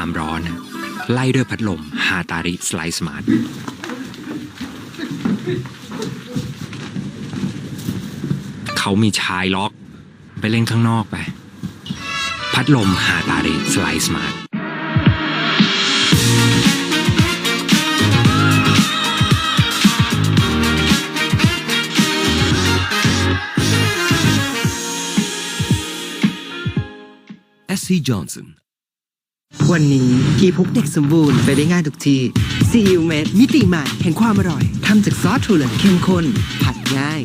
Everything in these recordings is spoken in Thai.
ความร้อน ไล่ด้วยพัดลมฮาตาริสไลสมาร์ทเขามีชายล็อก ไปเล่นข้างนอกไป พัดลมฮาตาริสไลสมาร์ท SC Johnson วันนี้พี่พกเด็กสมบูรณ์ไปได้ง่ายทุกที่ซีอิ๊วเม็ดมิติใหม่แห่งความอร่อยทำจากซอสถั่วเหลืองเข้มข้นผัดง่าย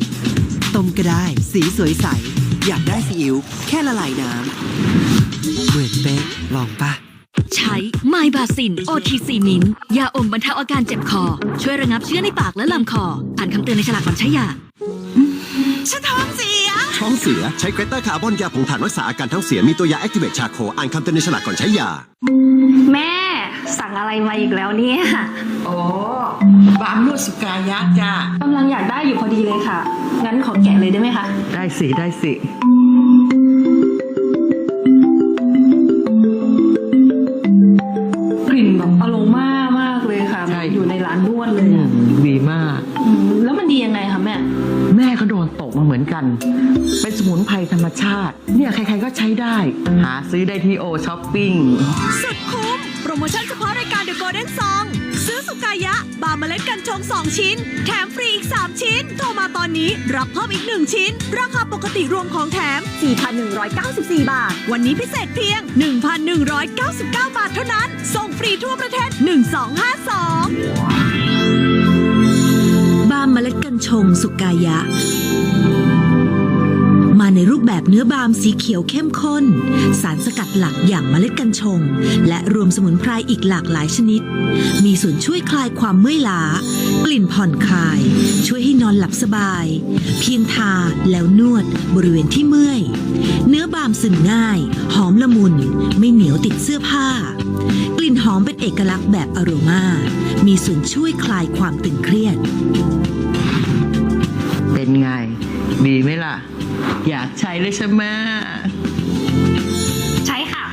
ต้มก็ได้สีสวยใส อยากได้ซีอิ๊วแค่ละลายน้ำเหมือนเป๊ะลองปะใช้ไมบาซิน OTC มินยาอมบรรเทาอาการเจ็บคอ ช่วยระงับเชื้อในปากและลำคอ อ่านคำเตือนในฉลากก่อนใช้ยาท้อง เสีย ใช้เกรเตอร์คาร์บอนยาผงถ่านรักษาอาการท้องเสียมีตัวยาแอคทีเว e ชาโคอ่านคำเตือนในฉลากก่อนใช้ยา แม่ สั่งอะไรมาอีกแล้วเนี่ยโอ้บามนวดสุกายะจ้ากำลังอยากได้อยู่พอดีเลยค่ะ งั้นขอแกะเลยได้ไหมคะ ได้สิ ได้สิ นกันเป็นสมุนไพรธรรมชาติ เนี่ยใครๆก็ใช้ได้ หาซื้อได้ที่โอช้อปปิ้ง สุดคุ้ม โปรโมชั่นเฉพาะรายการ The Golden Song ซื้อสุกายะ บาร์เมล็ดกัญชง 2 ชิ้น แถมฟรีอีก 3 ชิ้น โทรมาตอนนี้ รับเพิ่มอีก 1 ชิ้น ราคาปกติรวมของแถม 4,194 บาท วันนี้พิเศษเพียง 1,199 บาทเท่านั้น ส่งฟรีทั่วประเทศ 1252 บาร์เมล็ดกัญชงสุกายะ มาในรูปแบบเนื้อบามสีเขียวเข้มข้น สารสกัดหลักอย่างเมล็ดกัญชง และรวมสมุนไพรอีกหลากหลายชนิด มีส่วนช่วยคลายความเมื่อยล้า กลิ่นผ่อนคลาย ช่วยให้นอนหลับสบาย เพียงทาแล้วนวดบริเวณที่เมื่อย เนื้อบามซึมง่าย หอมละมุน ไม่เหนียวติดเสื้อผ้า กลิ่นหอมเป็นเอกลักษณ์แบบอโรมา มีส่วนช่วยคลายความตึงเครียด เป็นไง ดีไหมล่ะ อยากใช้เลยใช่ไหมใช้ค่ะ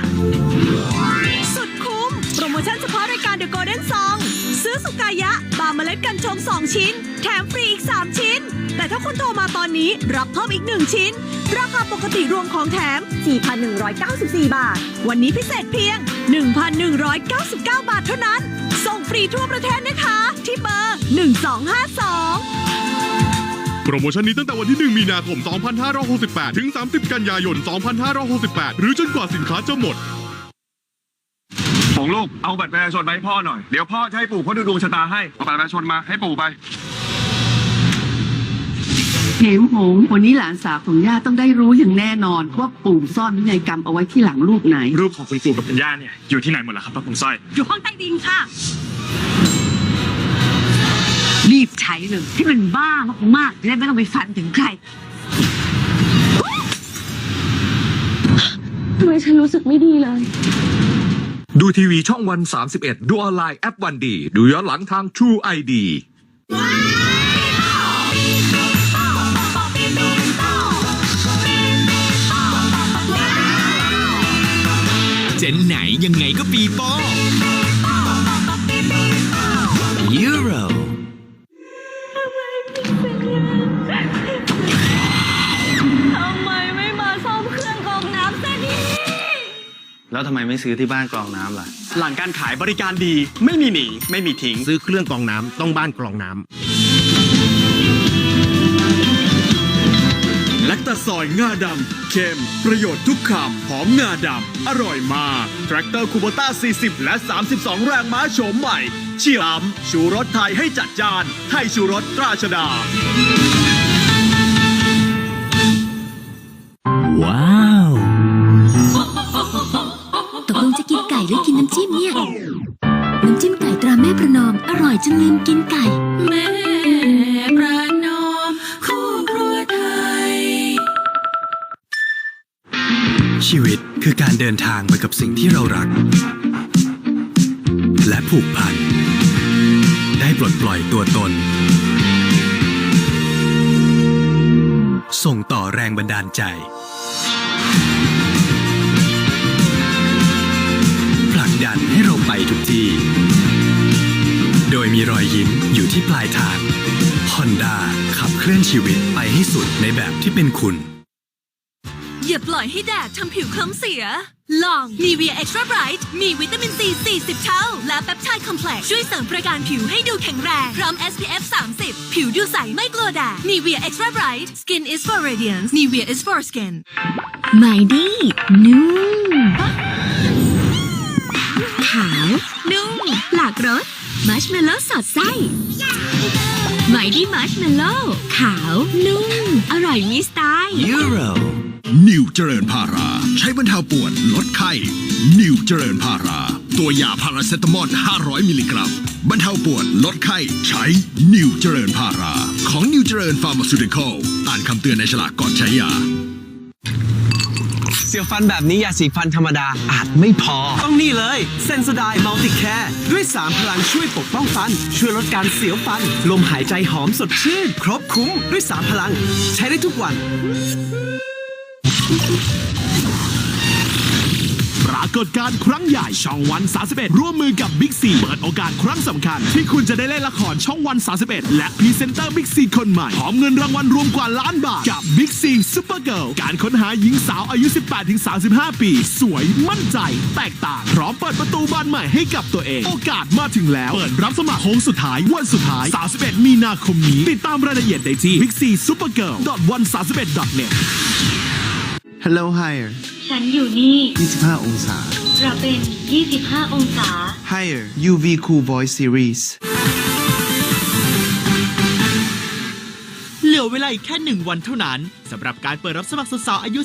สุดคุ้ม โปรโมชั่นเฉพาะรายการ The Golden Song ซื้อสุกายะ บาร์เมล็ดกัญชง 2 ชิ้น แถมฟรีอีก 3 ชิ้น แต่ถ้าคุณโทรมาตอนนี้รับเพิ่มอีก 1 ชิ้น ราคาปกติรวมของแถม 4,194 บาท วันนี้พิเศษเพียง 1,199 บาทเท่านั้น ส่งฟรีทั่วประเทศนะคะ ที่เบอร์ 1252 โปรโมชั่นนี้ตั้งแต่วันที่ 1 มีนาคม 2568 ถึง 30 กันยายน 2568 หรือจนกว่าสินค้าจะหมดของลูก เอาบัตรประชาชนมาให้พ่อหน่อย เดี๋ยวพ่อจะให้ปู่เขาดูดวงชะตาให้ เอาบัตรประชาชนมาให้ปู่ไปเหมหงวันนี้หลานสาวของย่าต้องได้รู้อย่างแน่นอน ว่าปู่ซ่อนพินัยกรรมเอาไว้ที่หลังรูปไหน รูปของคุณปู่กับคุณย่าเนี่ยอยู่ที่ไหนหมดล่ะครับป้าคงสร้อย อยู่ห้องใต้ดินค่ะ รีบใช้เลย ที่มันบ้ามากๆจะได้ไม่ต้องไปฟันถึงใครทำไมฉันรู้สึกไม่ดีเลย ดูทีวีช่องวัน 31 ดูออนไลน์แอปวันดี ดูย้อนหลังทาง True ID เจนไหนยังไงก็ปีโป้ยู แล้วทำไมไม่ซื้อที่บ้านกรองน้ำล่ะ หลังการขายบริการดี ไม่มีหนีไม่มีทิ้ง ซื้อเครื่องกรองน้ำต้องบ้านกรองน้ำแลคตาซอยงาดำเค็ม ประโยชน์ทุกคำหอมงาดำ อร่อยมากแทรกเตอร์คูโบต้า 40 และ 32 แรงม้าโฉมใหม่เชี่ยล้ำชูรสไทยให้จัดจาน ไทยชูรสตราชดา ว้า ไก่หรือกินน้ำจิ้มเนี่ย น้ำจิ้มไก่ตราแม่ประนอม อร่อยจนลืมกินไก่ แม่ประนอมคู่ครัวไทย ชีวิตคือการเดินทางไปกับสิ่งที่เรารัก และผูกพัน ได้ปลดปล่อยตัวตน ส่งต่อแรงบันดาลใจ ผลักดันให้ทุกที่ โดยมีรอยยิ้มอยู่ที่ปลายทาง Honda ขับเคลื่อนชีวิตไปให้สุดในแบบที่เป็นคุณ อย่าปล่อยให้แดดทำผิวคล้ำเสีย ลอง Nivea Extra Bright มีวิตามินซี 40 เท่า และแปปไทด์คอมเพล็กซ์ช่วยเสริมประการผิวให้ดูแข็งแรง พร้อม SPF 30 ผิวดูใสไม่กลัวแดด Nivea Extra Bright Skin is for radiance Nivea is for skin ไมดี้นุ่มขาว นุ่ม หลากรสมัชเมลโล่สอดไส้ไมดี้มัชเมลโล่ขาว นุ่ม อร่อยมีสไตล์ Euro นิวเจริญพารา ใช้บรรเทาปวดลดไข้นิวเจริญพารา ตัวยาพาราเซตามอล 500 มิลลิกรัม บรรเทาปวดลดไข้ ใช้นิวเจริญพารา ของนิวเจริญฟาร์มาซูติคอลอ่านคำเตือนในฉลากก่อนใช้ยา สียวฟันแบบนี้ยาสีฟันธรรมดาอาจไม่พอ ต้องนี่เลยเซน o ไดมัลติแคร์ด้วย 3 พลังช่วยปกป้องฟัน ช่วยลดการเสียวฟัน ลมหายใจหอมสดชื่น ครบคุ้มด้วย 3 พลัง ใช้ได้ทุกวันากฏการณ์ครั้งใหญ่ช่องวัน 31 ร่วมมือกับบิ๊กซีเปิดโอกาสครั้งสำคัญ ที่คุณจะได้เล่นละครช่องวัน 31 และพรีเซนเตอร์บิ๊กซีคนใหม่พร้อมเงินรางวัลรวมกว่าล้านบาท กับบิ๊กซีซูเปอร์เกิลการค้นหาหญิงสาวอายุ 18-35 ปี สวยมั่นใจ แตกต่าง พร้อมเปิดประตูบานใหม่ให้กับตัวเอง โอกาสมาถึงแล้ว เปิดรับสมัครโค้งสุดท้ายวันสุดท้าย 31 มีนาคมนี้ ติดตามรายละเอียดได้ที่ bigcsupergirl.131.net Hello Higher ฉันอยู่นี่ 25 องศา เราเป็น 25 องศา Higher UV Cool Voice Series เหลือเวลาอีกแค่หนึ่งวันเท่านั้นสำหรับการเปิดรับสมัครสาวๆอายุ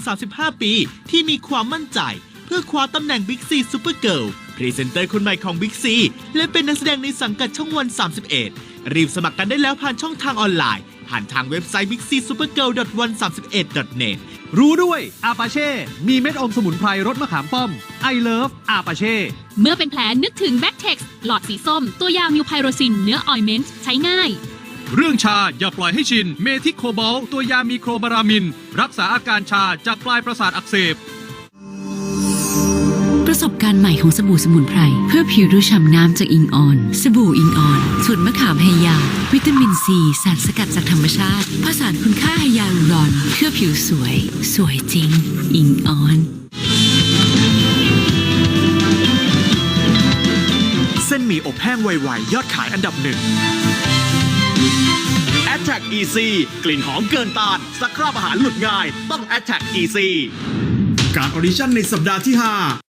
18-35 ปี ที่มีความมั่นใจ เพื่อคว้าตำแหน่ง Big C Super Girl พรีเซนเตอร์คนใหม่ของ Big C และเป็นนักแสดงในสังกัดช่องวัน 31 รีบสมัครกันได้แล้วผ่านช่องทางออนไลน์ ผ่านทางเว็บไซต์ bigcsupergirl.131.net รู้ด้วยอาปาเช่ มีเม็ดอมสมุนไพรรสมะขามป้อมไอเลิฟอาปาเช่ เมื่อเป็นแผลนึกถึงแบ็กเท็กซ์หลอดสีส้ม ตัวยามิวไพโรซิน เนื้อออยเมนต์ใช้ง่าย เรื่องชาอย่าปล่อยให้ชิน เมทิโคบอลตัวยามีโครบารามิน รักษาอาการชาจากปลายประสาทอักเสบประ สบการณ์ใหม่ของสบู่สมุนไพร เพื่อผิวดูฉ่ำน้ำจากอิงออน สบู่อิงออน สูตรมะขามไฮยา วิตามินซี สารสกัดจากธรรมชาติ ผสานคุณค่าไฮยาลูรอน เพื่อผิวสวย สวยจริง อิงออน เส้นหมี่อบแห้งไวๆยอดขายอันดับหนึ่ง Attack Easy กลิ่นหอมเกินต้านสักคราบอาหารหลุดง่าย ต้อง Attack Easy การออดิชั่นในสัปดาห์ที่ 5